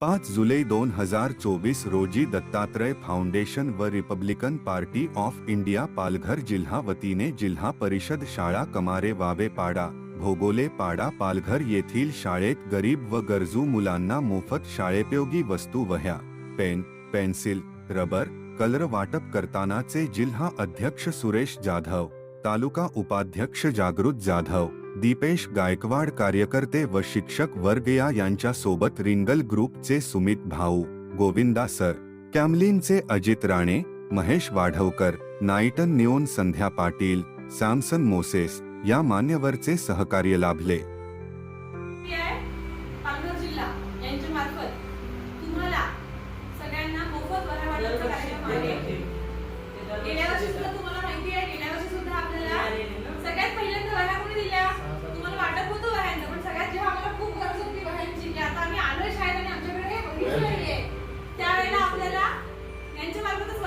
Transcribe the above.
पाच जुलै दोन हजार चोवीस रोजी दत्तात्रय फाउंडेशन व republican party of India Palghar जिल्हा वतीने जिल्हा परिषद शाळा कमारे वावे पाडा भोगोले पाडा पालघर येथील शाळेत गरीब व गरजू मुलांना मोफत शाळेपयोगी वस्तू वह्या पेन पेन्सिल रबर कलर वाटप करतानाचे जिल्हा अध्यक्ष सुरेश जाधव. तालुका उपाध्यक्ष जागृत जाधव दीपेश गायकवाड कार्यकर्ते व शिक्षक वर्ग या यांच्या सोबत रिंगल ग्रुपचे सुमित भाऊ गोविंदा सर कॅमलिनचे अजित राणे महेश वाढवकर नाईटन न्यून संध्या पाटील सॅमसन मोसेस या मान्यवरचे सहकार्य लाभले. तुम्हाला सगळ्यांना मोफत त्यावेळेला आपल्याला यांच्या मार्फतच